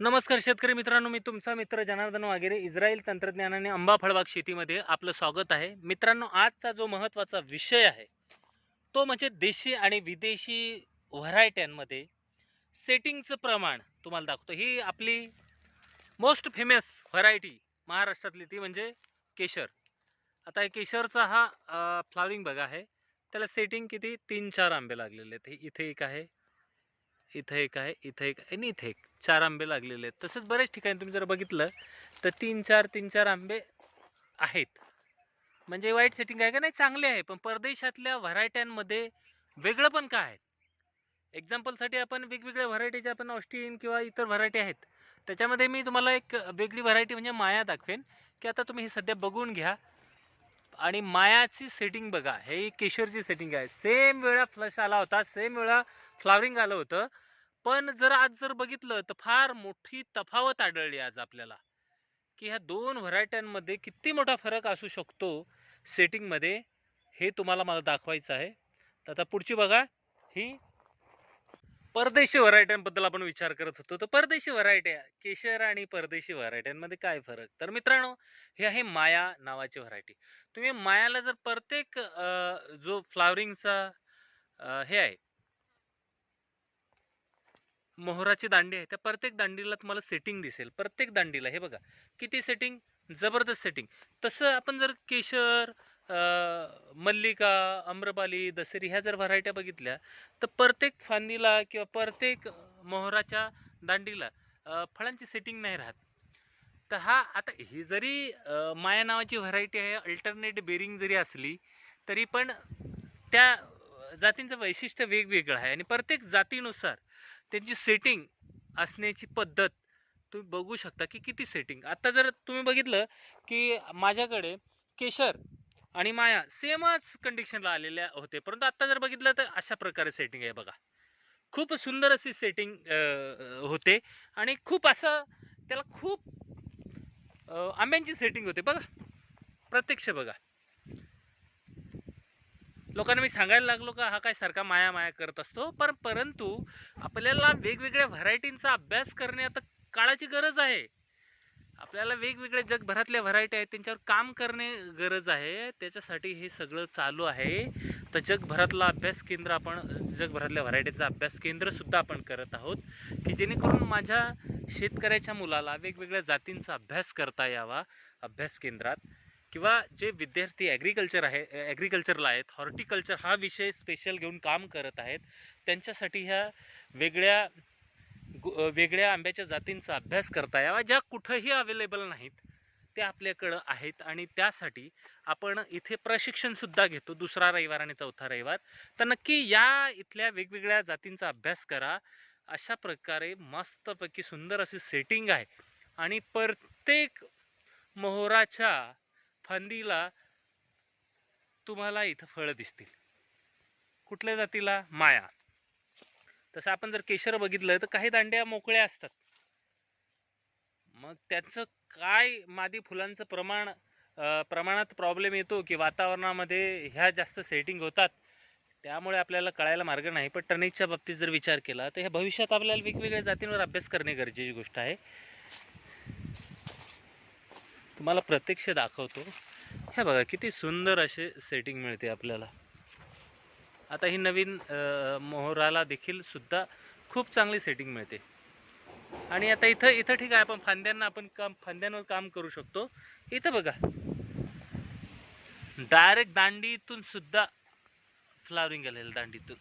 नमस्कार शेतकरी मित्रांनो मी तुमचा मित्र जनार्दन वागेरे इस्रायल तंत्रज्ञानाने आंबा फळबाग शेतीमध्ये आपलं स्वागत आहे. मित्रांनो आजचा जो महत्त्वाचा विषय आहे तो म्हणजे देशी आणि विदेशी व्हरायट्यांमध्ये सेटिंगचं प्रमाण तुम्हाला दाखवतो. ही आपली मोस्ट फेमस व्हरायटी महाराष्ट्रातली ती म्हणजे केशर. आता हे केशरचा हा फ्लावरिंग बघा आहे. त्याला सेटिंग किती? तीन चार आंबे लागलेले आहेत. इथे एक आहे इथं एक आहे इथं एक आहे आणि इथे एक. चार आंबे लागलेले आहेत. तसंच बऱ्याच ठिकाणी तुम्ही जर बघितलं तर तीन चार तीन चार आंबे आहेत. म्हणजे वाईट सेटिंग आहे का? नाही चांगले आहे. पण परदेशातल्या व्हरायट्यांमध्ये वेगळं पण काय आहे? एक्झाम्पलसाठी आपण वेगवेगळ्या व्हरायटीच्या आपण ऑस्टिन किंवा इतर व्हरायटी आहेत. त्याच्यामध्ये मी तुम्हाला एक वेगळी व्हरायटी म्हणजे माया दाखवेन की आता तुम्ही हे सध्या बघून घ्या. आणि मायाची सेटिंग बघा. हे केशरची सेटिंग आहे. सेम वेळा फ्लश आला होता सेम वेळा फ्लावरिंग आलं होतं. पण जर आज जर बघितलं तर फार मोठी तफावत आढळली आज आपल्याला की ह्या दोन व्हरायट्यांमध्ये किती मोठा फरक असू शकतो सेटिंगमध्ये हे तुम्हाला मला दाखवायचं आहे. तर आता पुढची बघा ही परदेशी व्हरायट्यांबद्दल आपण विचार करत होतो. तर परदेशी व्हरायट्या केशर आणि परदेशी व्हरायट्यांमध्ये काय फरक? तर मित्रांनो हे आहे माया नावाची व्हरायटी. तुम्ही मायाला जर प्रत्येक जो फ्लावरिंगचा हे आहे मोहराची दांडी आहे. त्या प्रत्येक दांडीला तुम्हाला सेटिंग दिसेल. प्रत्येक दांडीला. हे बघा. किती सेटिंग जबरदस्त सेटिंग तसं आपण जर केशर मल्लिका आम्रपाली दसरी ह्या जर व्हरायट्या बघितल्या तर प्रत्येक फांदीला किंवा प्रत्येक मोहराच्या दांडीला फळांची सेटिंग नाही राहत. तर हा आता ही जरी माया नावाची व्हरायटी आहे अल्टरनेट बेरिंग जरी असली तरी पण त्या जातींचं वैशिष्ट्य वेगवेगळं आहे. आणि प्रत्येक जातीनुसार त्यांची सेटिंग असण्याची पद्धत तुम्ही बघू शकता की किती सेटिंग आता जर तुम्ही बघितलं की माझ्याकडे केशर आणि माया सेमच कंडिशनला आलेल्या होते. परंतु आत्ता जर बघितलं तर अशा प्रकारे सेटिंग आहे बघा. खूप सुंदर अशी सेटिंग होते आणि खूप असं त्याला खूप आंब्यांची सेटिंग होते बघा. प्रत्यक्ष बघा. लोकांना मी सांगायला लागलो का हा काय सारखा माया माया करत असतो. पर परंतु आपल्याला वेगवेगळ्या व्हरायटींचा अभ्यास करणे आता काळाची गरज आहे. आपल्याला वेगवेगळ्या जगभरातल्या व्हरायटी आहेत त्यांच्यावर काम करणे गरज आहे. त्याच्यासाठी हे सगळं चालू आहे. तर जगभरातला अभ्यास केंद्र आपण जगभरातल्या व्हरायटीचा अभ्यास केंद्र सुद्धा आपण करत आहोत. की जेणेकरून माझ्या शेतकऱ्याच्या मुलाला वेगवेगळ्या जातींचा अभ्यास करता यावा अभ्यास केंद्रात. किंवा जे विद्यार्थी ॲग्रिकल्चर आहे ॲग्रिकल्चरला आहेत हॉर्टिकल्चर हा विषय स्पेशल घेऊन काम करत आहेत त्यांच्यासाठी ह्या वेगळ्या गु- वेगळ्या आंब्याच्या जातींचा अभ्यास करता यावा ज्या कुठंही अवेलेबल नाहीत ते आपल्याकडं आहेत आणि त्यासाठी आपण इथे प्रशिक्षणसुद्धा घेतो दुसरा रविवार आणि चौथा रविवार. तर नक्की या इथल्या वेगवेगळ्या जातींचा अभ्यास करा. अशा प्रकारे मस्तपैकी सुंदर अशी सेटिंग आहे. आणि प्रत्येक मोहराच्या फांदीला तुम्हाला इथं फळं दिसतील. कुठल्या जातीला? माया. तसं आपण जर केशर बघितलं तर काही दांड्या मोकळ्या असतात. मग त्याचं काय मादी फुलांचं प्रमाण प्रमाणात प्रॉब्लेम येतो की वातावरणामध्ये ह्या जास्त सेटिंग होतात त्यामुळे आपल्याला कळायला मार्ग नाही. पण टनेजच्या बाबतीत जर विचार केला तर ह्या भविष्यात आपल्याला वेगवेगळ्या जातींवर अभ्यास करणे गरजेची गोष्ट आहे. तुम्हाला प्रत्यक्ष दाखवतो. हे बघा किती सुंदर असे सेटिंग मिळते आपल्याला. आता ही नवीन मोहराला देखील सुद्धा खूप चांगली सेटिंग मिळते. आणि आता इथं इथं ठीक आहे आपण फांद्यांना आपण काम फांद्यांवर काम करू शकतो. इथं बघा. डायरेक्ट दांडीतून सुद्धा फ्लावरिंग आलेलं दांडीतून.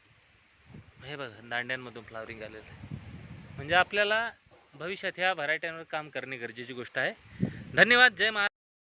हे बघा दांड्यांमधून फ्लावरिंग आलेलं म्हणजे आपल्याला भविष्यात ह्या व्हरायट्यांवर काम करणे गरजेची गोष्ट आहे. धन्यवाद जय महाराज